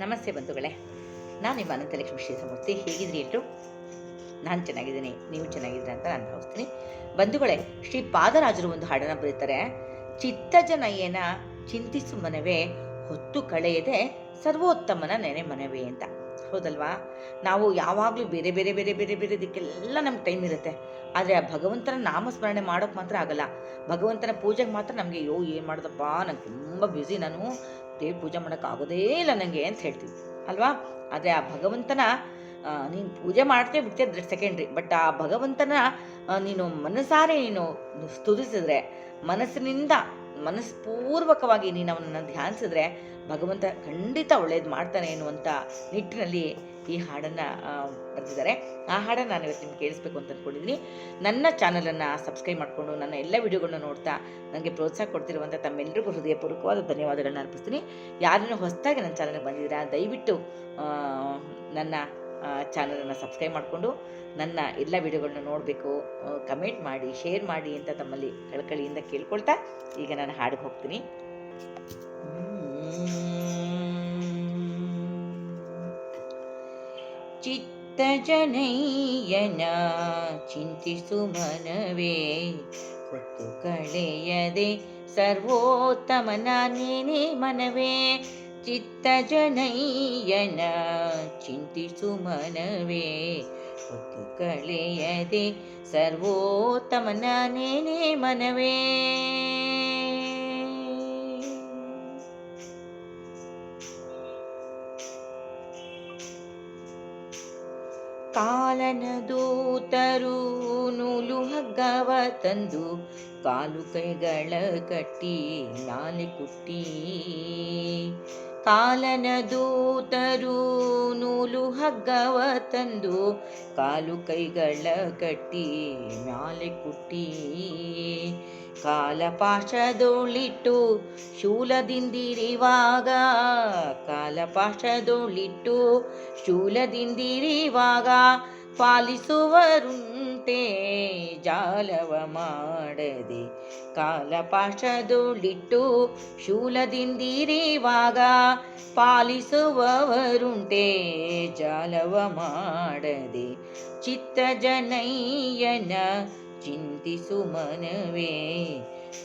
ನಮಸ್ತೆ ಬಂಧುಗಳೇ. ನಾನು ನಿಮ್ಮ ಅನಂತಲಕ್ಷ್ಮಿ ಶ್ರೀಸಮೂರ್ತಿ. ಹೇಗಿದ್ರಿ ಇಟ್ಟು ನಾನು ಚೆನ್ನಾಗಿದ್ದೀನಿ. ನೀವು ಚೆನ್ನಾಗಿದ್ದೀರ ಅಂತ ನಾನು ಭಾವಿಸ್ತೀನಿ. ಬಂಧುಗಳೇ, ಶ್ರೀ ಪಾದರಾಜರು ಒಂದು ಹಾಡನ್ನು ಬರೀತಾರೆ. ಚಿತ್ತಜನಯ್ಯನ ಚಿಂತಿಸು ಮನವೇ, ಹೊತ್ತು ಕಳೆಯದೆ ಸರ್ವೋತ್ತಮನ ನೆನೆ ಮನವೇ ಅಂತ. ಹೌದಲ್ವಾ? ನಾವು ಯಾವಾಗಲೂ ಬೇರೆ ಬೇರೆ ಬೇರೆ ಬೇರೆ ಬೇರೆ ದಿಕ್ಕೆಲ್ಲ ನಮ್ಗೆ ಟೈಮ್ ಇರುತ್ತೆ. ಆದರೆ ಆ ಭಗವಂತನ ನಾಮಸ್ಮರಣೆ ಮಾಡೋಕ್ಕೆ ಮಾತ್ರ ಆಗಲ್ಲ. ಭಗವಂತನ ಪೂಜೆಗೆ ಮಾತ್ರ ನಮಗೆ, ಅಯ್ಯೋ ಏನು ಮಾಡ್ದಪ್ಪ? ನಂಗೆ ತುಂಬ ಬ್ಯುಸಿ ನಾನು. ದೇವ್ರ ಪೂಜೆ ಮಾಡೋಕ್ಕಾಗೋದೇ ಇಲ್ಲ ನನಗೆ ಅಂತ ಹೇಳ್ತೀವಿ ಅಲ್ವಾ? ಆದರೆ ಆ ಭಗವಂತನ ನೀನು ಪೂಜೆ ಮಾಡ್ತೇ ಬಿಡ್ತೀಯ ಸೆಕೆಂಡ್ರಿ ಬಟ್ ಆ ಭಗವಂತನ ನೀನು ಮನಸಾರೆ ನೀನು ಸ್ತುತಿಸಿದ್ರೆ, ಮನಸ್ಸಿನಿಂದ ಮನಸ್ಪೂರ್ವಕವಾಗಿ ನೀನು ಅವನನ್ನು ಧ್ಯಾನಿಸಿದ್ರೆ ಭಗವಂತ ಖಂಡಿತ ಒಳ್ಳೇದು ಮಾಡ್ತಾನೆ ಎನ್ನುವಂಥ ನಿಟ್ಟಿನಲ್ಲಿ ಈ ಹಾಡನ್ನು ಬರೆದಿದ್ದಾರೆ. ಆ ಹಾಡನ್ನು ನಾನು ಇವತ್ತು ನಿಮ್ಗೆ ಕೇಳಿಸ್ಬೇಕು ಅಂತ ಅಂದ್ಕೊಂಡಿದ್ದೀನಿ ನನ್ನ ಚಾನಲನ್ನು ಸಬ್ಸ್ಕ್ರೈಬ್ ಮಾಡಿಕೊಂಡು ನನ್ನ ಎಲ್ಲ ವಿಡಿಯೋಗಳನ್ನ ನೋಡ್ತಾ ನನಗೆ ಪ್ರೋತ್ಸಾಹ ಕೊಡ್ತಿರುವಂಥ ತಮ್ಮೆಲ್ಲರಿಗೂ ಹೃದಯಪೂರ್ವಕವಾದ ಧನ್ಯವಾದಗಳನ್ನ ಅರ್ಪಿಸ್ತೀನಿ. ಯಾರನ್ನು ಹೊಸದಾಗಿ ನನ್ನ ಚಾನಲ್ಗೆ ಬಂದಿದ್ದೀರಾ, ದಯವಿಟ್ಟು ನನ್ನ ಚಾನಲನ್ನು ಸಬ್ಸ್ಕ್ರೈಬ್ ಮಾಡಿಕೊಂಡು ನನ್ನ ಎಲ್ಲ ವಿಡಿಯೋಗಳನ್ನ ನೋಡಬೇಕು ಕಮೆಂಟ್ ಮಾಡಿ, ಶೇರ್ ಮಾಡಿ ಅಂತ ತಮ್ಮಲ್ಲಿ ಕಳಕಳಿಯಿಂದ ಕೇಳ್ಕೊಳ್ತಾ ಈಗ ನಾನು ಹಾಡಿಗೆ ಹೋಗ್ತೀನಿ. ಚಿತ್ತಜನಯ್ಯನ ಚಿಂತಿಸು ಮನವೇ ಹೊತ್ತು ಕಳೆಯದೆ ಸರ್ವೋತ್ತಮನ ನೀನೇ ಮನವೇ. ಚಿತ್ತಜನಯ್ಯನ ಚಿಂತಿಸು ಮನವೇ, ಹೊತ್ತು ಕಳೆಯದೆ ಸರ್ವೋತ್ತಮನ ನೇನೆ ಮನವೇ. ಕಾಲನ ದೂತರು ನೂಲು ಹಗ್ಗವ ತಂದು, ಕಾಲು ಕೈಗಳ ಕಟ್ಟಿ, ನಾಲೆ ಕುಟ್ಟಿ. ಕಾಲನ ದೂತರು ನೂಲು ಹಗ್ಗವ ತಂದು ಕಾಲು ಕೈಗಳ ಕಟ್ಟಿ ಮ್ಯಾಲೆ ಕುಟ್ಟಿ. ಕಾಲಪಾಶದೊಳಿಟ್ಟು ಶೂಲದಿಂದಿರಿವಾಗ ಕಾಲಪಾಶದೊಳಿಟ್ಟು ಶೂಲದಿಂದಿರಿವಾಗ ಪಾಲಿಸುವರುಂಟೆ ಜಾಲವ ಮಾಡದೆ ಕಾಲಪಾಶದೊಳಿಟ್ಟು ಶೂಲದಿಂದಿರಿವಾಗ ಪಾಲಿಸುವವರುಂಟೆ ಜಾಲವ ಮಾಡದೆ ಚಿತ್ತ ಜನಯ್ಯನ ಚಿಂತಿಸು ಮನವೇ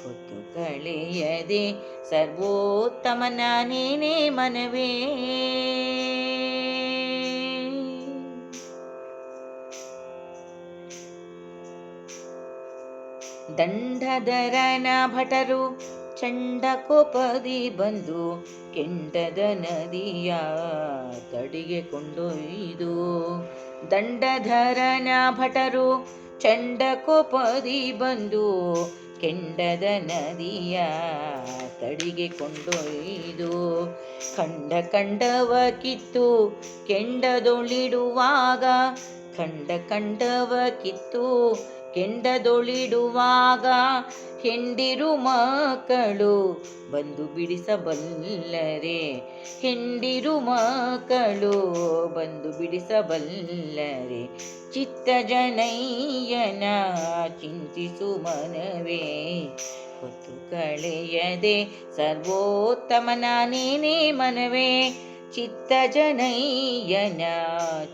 ಹೊತ್ತು ಕಳೆಯದೆ ಸರ್ವೋತ್ತಮನ ಮನವೇ. ದಂಡಧರನ ಭಟರು ಚಂಡ ಕೋಪದಿ ಬಂದು ಕೆಂಡದ ನದಿಯ ತಡಿಗೆ ಕೊಂಡೊಯ್ದು. ದಂಡಧರನ ಭಟರು ಚಂಡ ಕೋಪದಿ ಬಂದು ಕೆಂಡದ ನದಿಯ ತಡಿಗೆ ಕೊಂಡೊಯ್ದು. ಕಂಡ ಕಂಡವ ಕಿತ್ತು ಕೆಂಡದೊಳಿಡುವಾಗ, ಕಂಡ ಕಂಡವ ಕಿತ್ತು ಕೆಂಡದೊಳಿಡುವಾಗ ಹೆಂಡಿರು ಮಕ್ಕಳು ಬಂದು ಬಿಡಿಸಬಲ್ಲರೆ. ಹೆಂಡಿರು ಮಕ್ಕಳು ಬಂದು ಬಿಡಿಸಬಲ್ಲರೆ. ಚಿತ್ತ ಚಿತ್ತಜನಯ್ಯನ ಚಿಂತಿಸು ಮನವೇ. ಹೊತ್ತು ಕಳೆಯದೆ ಸರ್ವೋತ್ತಮನ, ನೇನೆ ಮನವೇ. ಚಿತ್ತಜನಯ್ಯನ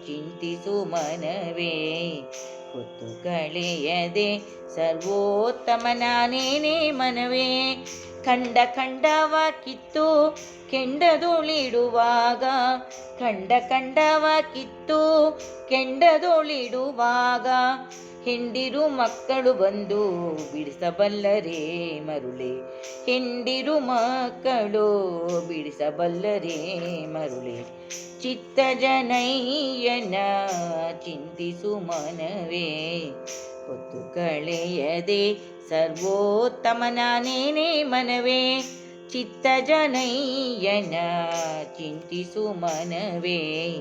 ಚಿಂತಿಸು ಮನವೇ ಹೊತ್ತು ಕಳೆಯದೆ ಸರ್ವೋತ್ತಮನ ನೇನೆ ಮನವೇ ಕಂಡ ಕಂಡವ ಕಿತ್ತು ಕೆಂಡದೊಳಿಡುವಾಗ. ಕಂಡ ಕಂಡವ ಕಿತ್ತು ಕೆಂಡದೊಳಿಡುವಾಗ. ಹೆಂಡಿರು ಮಕ್ಕಳು ಬಂದು ಬಿಡಿಸಬಲ್ಲರೇ ಮರುಳೆ. ಹೆಂಡಿರು ಮಕ್ಕಳು ಬಿಡಿಸಬಲ್ಲರೇ ಮರುಳೆ. ಚಿತ್ತಜನಯ್ಯನ ಚಿಂತಿಸು ಮನವೇ. ಹೊತ್ತು ಕಳೆಯದೆ ಸರ್ವೋತ್ತಮನ ನೇನೆ ಮನವೇ ಚಿತ್ತಜನಯ್ಯನ ಚಿಂತಿಸು ಮನವೇ.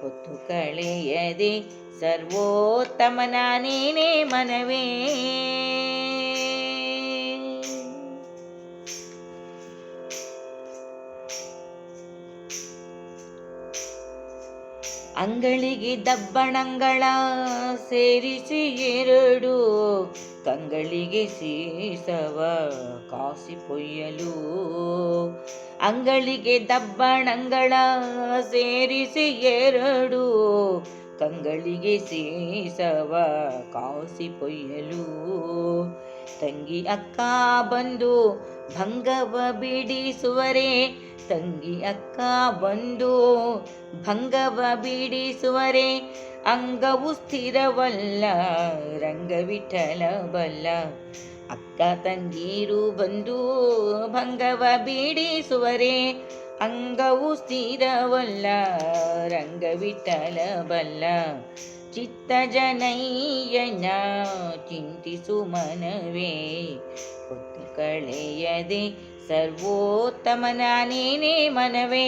ಹೊತ್ತು ಕಳೆಯದೆ ಸರ್ವೋತ್ತಮನ ನೇನೆ ಮನವೇ. ಅಂಗಳಿಗೆ ದಬ್ಬಣಂಗಳ ಸೇರಿಸಿ ಎರಡು ಕಂಗಳಿಗೆ ಸೀಸವ ಕಾಸಿ ಪೊಯ್ಯಲು. ಅಂಗಳಿಗೆ ದಬ್ಬಣಂಗಳ ಸೇರಿಸಿ ಎರಡು. ಕಂಗಳಿಗೆ ಸೀಸವ ಕಾಸಿ ಪೊಯ್ಯಲು. ತಂಗಿ ಅಕ್ಕ ಬಂದು ಭಂಗವ ಬಿಡಿಸುವರೆ. ತಂಗಿ ಅಕ್ಕ ಬಂದು ಭಂಗವ ಬಿಡಿಸುವರೆ, ಅಂಗವು ಸ್ಥಿರವಲ್ಲ, ರಂಗವಿಠಲ ಬಲ್ಲ. ಅಕ್ಕ ತಂಗೀರು ಬಂದು ಭಂಗವ ಬಿಡಿಸುವರೆ, ಅಂಗವು ಸ್ಥಿರವಲ್ಲ, ರಂಗವಿಠಲ ಬಲ್ಲ. ಚಿತ್ತ ಜನಯ್ಯನ ಚಿಂತಿಸು ಮನವೇ ಹೊತ್ತು ಕಳೆಯದೆ ಸರ್ವೋತ್ತಮನ ನೀನೇ ಮನವೇ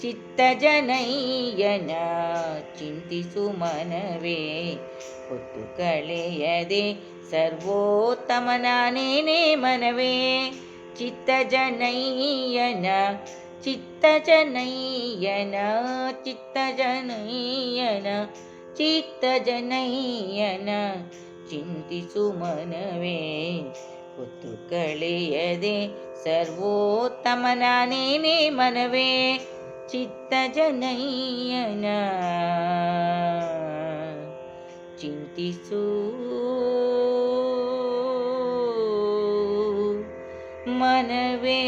ಚಿತ್ತ ಜನಯ್ಯನ ಚಿಂತಿಸು ಮನವೇ ಹೊತ್ತು ಕಳೆಯದೆ ಸರ್ವೋತ್ತಮನ ನೀನೇ ಮನವೇ ಚಿತ್ತ ಜನಯ್ಯನ ಚಿತ್ತ ಜನಯ್ಯನ ಚಿತ್ತ ಜನಯ್ಯನ ಚಿತ್ತ ಜನಯ್ಯನ ಚಿಂತಿಸು ಮನವೇ ಹೊತ್ತು ಕಳೆಯದೆ ಸರ್ವೋತ್ತಮನ ನೀನೇ ಮನವೇ ಚಿತ್ತ ಜನಯ್ಯನ ಚಿಂತಿಸು ಮನವೇ